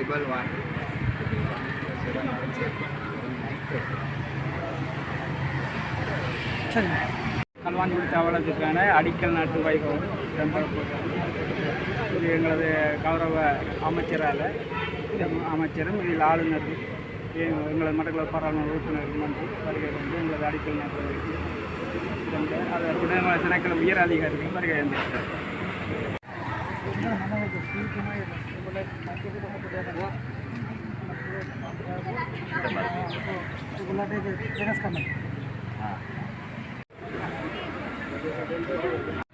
Triple one கல்வாஞ்சி தவளத்துக்கான அடிக்கல் நாட்டு வைபவம் இது எங்களது கௌரவ அமைச்சரால் இந்த அமைச்சரும் இதில் ஆளுநர் எங்க- எங்களது மட்டக்களப்பு பாராளுமன்ற உறுப்பினர் மன்றி வருகை வந்து எங்களது அடிக்கல் நாட்டு அது துணை திணைக்களம் உயர் அதிகாரிகள் வருகை வந்திருக்கிறார் ¿Qué es lo que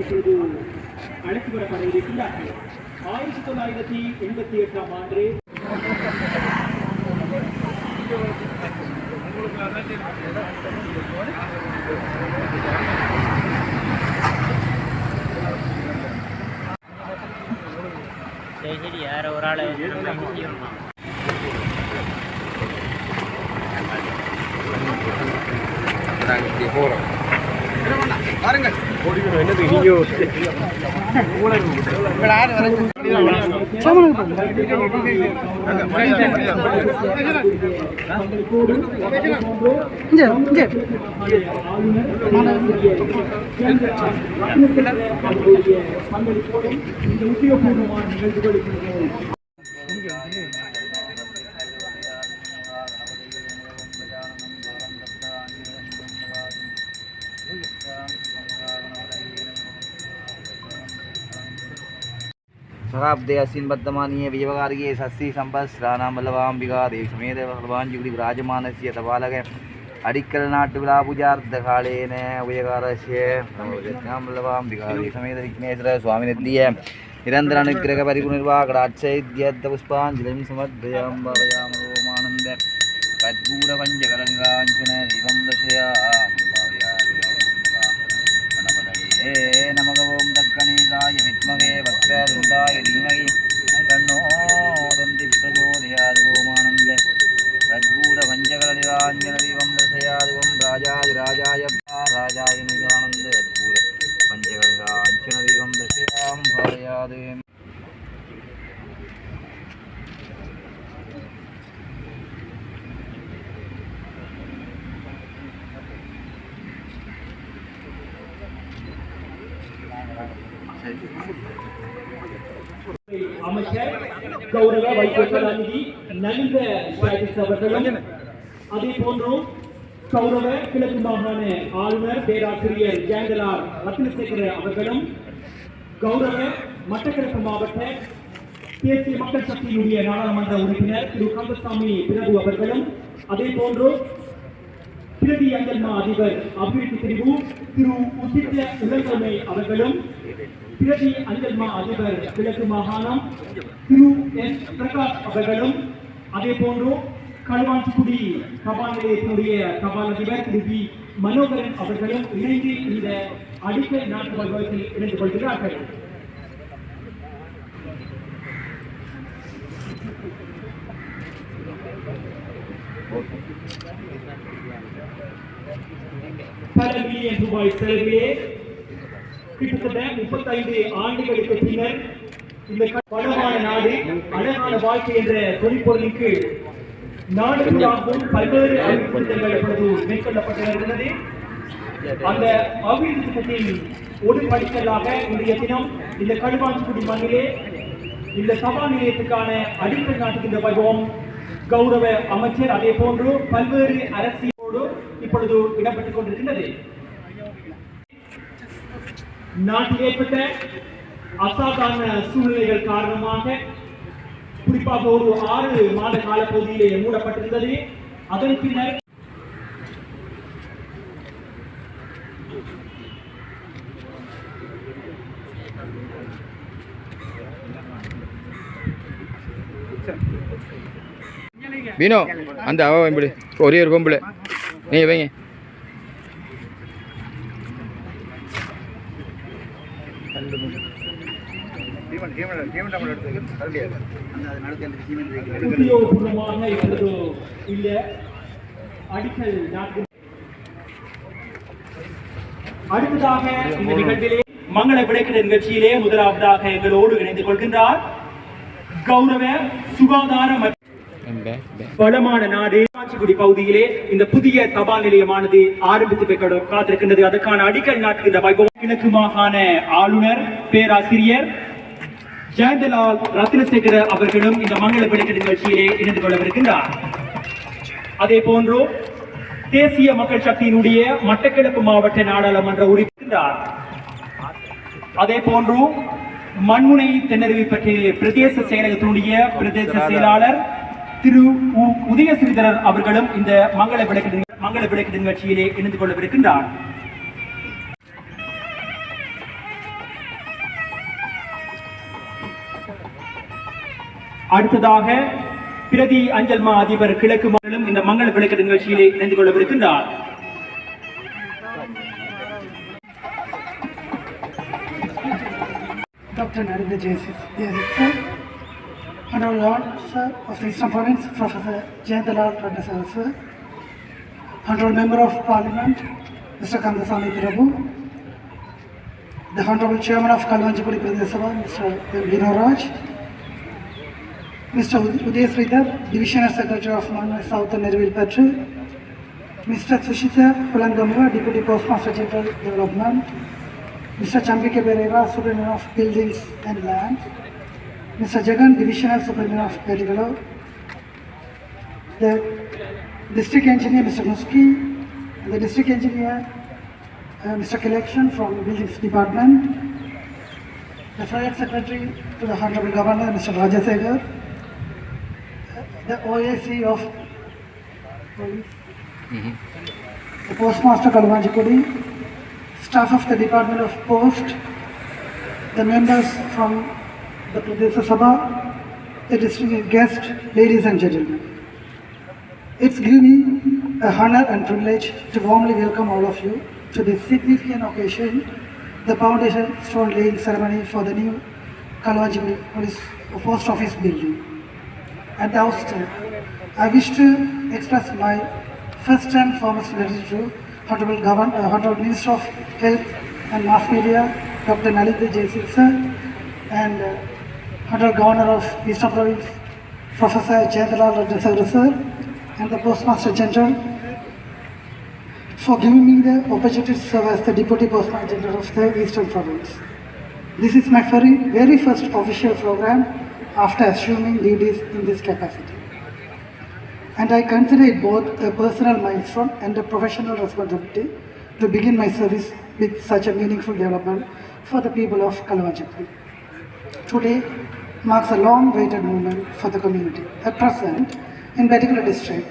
இப்பொழுது அழைத்து வரப்பட இருக்கின்றார்கள் ஆயிரத்தி தொள்ளாயிரத்தி எண்பத்தி எட்டாம் ஆண்டு. சரி சரி யார ஒரு ஆளை முக்கியம். நாங்கள் இப்படி போகிறோம் பாருங்கள். உத்தியோகபூர்வமான நிகழ்வுகளுக்கு சகாப்தே அஸ்மின் வர்த்தமானிய வியவகாரியே சஸ்தி சம்பஸ்ராணாம் வல்லவாம்பிகா தேவி சமேத பகவாஞ்சுகுடி விராஜமானசிய தபாலக அடிக்கல் நாட்டு விழா பூஜார்த்த காலேன உயகாரஸ்ய வல்லவாம்பிகா தேவி சமேத விக்னேஸ்வர சுவாமி நித்திய நிரந்தர அனுக்கிரக பரிபுனிர்வாகடாட்சைத்யத்த புஷ்பாஞ்சலிம் சமர்ப்பயாம் பாவயாமரோமானந்த கற்பூர பஞ்சகலங்காஞ்சன தீபம் தசையா கணபதயே நமக ஓம் कनीलाय विद्महे वक्रतुण्डाय धीमहि तन्नो दन्ति प्रचोदयात् ओमानन्द। तद्भूतपञ्चकलिलाञ्जनदीपं दर्शयात् ओं राजादिराजाय राजाय निजानन्द तद्भूतपञ्चकलिलाञ्जनदीपं दर्शयां भायादेव அமைச்சர் கௌரவ வைகோ கலாநிதி நலிந்த ராஜேஷ் அவர்களும் அதே போன்றும் கௌரவ கிழக்கு மாகாண ஆளுநர் பேராசிரியர் ஜெயந்தலார் ரத்னசேகர அவர்களும் கௌரவ மட்டக்கிழக்கு மாவட்ட தேசிய மக்கள் சக்தியினுடைய நாடாளுமன்ற உறுப்பினர் திரு கந்தசாமி பிரபு அவர்களும் அதே போன்று பிரதி அஞ்சல்மா அதிபர் அபிவிருத்தி பிரிவு திரு உசித்த உலகமை அவர்களும் பிரதி அஞ்சல்மா அதிபர் கிழக்கு மாகாணம் திரு எஸ் பிரகாஷ் அவர்களும் அதே போன்று களுவாஞ்சிக்குடி தபால் நிலையத்தினுடைய தபால் அதிபர் திரு பி மனோகரன் அவர்களும் இணைந்து இந்த அடிக்கல் நாட்டு வைபவத்தில் இணைந்து கொள்கிறார்கள். மில்லியன் ரூபாய் செலவிலே கிட்டத்தட்ட முப்பத்தைந்து ஆண்டுகளுக்கு பின்னர் இந்த க- வளமான நாடு அழகான வாழ்க்கை என்ற தொழிற்பொருளுக்கு நாடு பூராவும் பல்வேறு அபிவிருத்தி திட்டங்கள் இப்பொழுது மேற்கொள்ளப்பட்டு வருகிறது அந்த அபிவிருத்தி திட்டத்தின் ஒரு படிக்கலாக இன்றைய தினம் இந்த கடுவாஞ்சிக்குடி மண்ணிலே இந்த சபா நிலையத்துக்கான அடிக்கல் நாட்டுகின்ற வைபவம் கௌரவ அமைச்சர் அதே போன்று பல்வேறு அரசியலோடு இப்பொழுது இடம்பெற்றுக் கொண்டிருக்கின்றது. நாட்டில் ஏற்பட்ட அசாதாரண சூழ்நிலைகள் காரணமாக குறிப்பாக ஒரு ஆறு மாத காலப்பகுதியிலே மூடப்பட்டிருந்தது. அதன் பின்னர் வினோ அந்த அவன் இப்படி ஒரே ஒரு பொம்பளை. நீங்கள் வைங்க உத்தியோகபூர்வமாக இப்பொழுது இந்த அடிக்கல் நாட்டு அடுத்ததாக இந்த நிகழ்விலே மங்கள விளக்கிட நிகழ்ச்சியிலே முதலாவதாக எங்களோடு இணைந்து கொள்கின்றார் கௌரவ சுகாதார மற்றும் வளமான நாடு. காஞ்சிக்குடி பகுதியிலே இந்த புதிய தபால் நிலையமானது ஆரம்பித்து காத்திருக்கின்றது. அதற்கான அடிக்கல் நாட்டுகின்ற வைபவம் கிழக்கு மாகாண ஆளுநர் பேராசிரியர் ஜெயந்தலால் ரத்னசேகர அவர்களும் இந்த மங்கள விளக்கு நிகழ்ச்சியிலே இணைந்து கொள்ளவிருக்கின்றார். அதே போன்று தேசிய மக்கள் சக்தியினுடைய மட்டக்களப்பு மாவட்ட நாடாளுமன்ற உறுப்பினர் அதே போன்று மண்முனை தென்னருவி பற்றிய பிரதேச செயலகத்தினுடைய பிரதேச செயலாளர் திரு உ உதய ஸ்ரீதரர் அவர்களும் இந்த மங்கள விளக்கு மங்கள விளக்கு நிகழ்ச்சியிலே இணைந்து கொள்ளவிருக்கின்றார். அடுத்ததாக பிரதி அஞ்சல் மா அதிபர் கிழக்கு மாநிலம் இந்த மங்கள விளக்கு நிகழ்ச்சியிலே இணைந்து கொள்ளவிருக்கின்றார். Doctor Narendra Jaisik. Honorable Lord, sir, of the Eastern Province, Professor Jayandalal Radhasar, sir. Honorable Member of Parliament, Mr. Kandasamy Prabhu. The Honorable Chairman of Kalwanjipudi Pradesh Mr. Vino Raj. Mr. Uday Sridhar, Divisional Secretary of Manu South and Nervil Petri. Mr. Sushita Pulangamura, Deputy Postmaster General Development. Mr. Chambike Pereira, Superintendent of Buildings and Land. Mr. Jagan, Divisional Superintendent of Pedigalo. The District Engineer, Mr. Muski, the District Engineer, uh, Mr. Collection from Buildings Department. The Fire Secretary to the Honorable Governor, Mr. Rajasekhar. Uh, The OAC of Police. The Postmaster Kalwanjikudi, staff of the Department of Post, the members from the Pradesh Sabha, the distinguished guests, ladies and gentlemen. It's given me a honor and privilege to warmly welcome all of you to this significant occasion, the foundation stone laying ceremony for the new Kalwanjipudi Police Post Office building. At the outset, I wish to express my first and foremost gratitude to Honorable, Govern- uh, Honorable Minister of Health and Mass Media, Dr. Nalindra Jaisik sir, and uh, Honorable Governor of Eastern Province, Professor Jayadalal Rajasagara sir, and the Postmaster General for giving me the opportunity to serve as the Deputy Postmaster General of the Eastern Province. This is my very, very first official program after assuming duties in this capacity. And I consider it both a personal milestone and a professional responsibility to begin my service with such a meaningful development for the people of Kalwajapuri. Today marks a long-awaited moment for the community. At present, in particular district,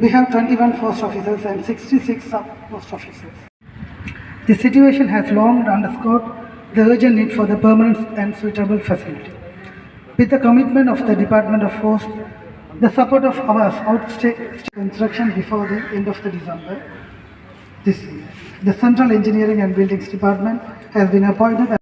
we have 21 post officers and 66 sub-post officers. The situation has long underscored the urgent need for the permanent and suitable facility. With the commitment of the Department of Post, the support of our outstate construction before the end of the December this year, the Central Engineering and Buildings Department has been appointed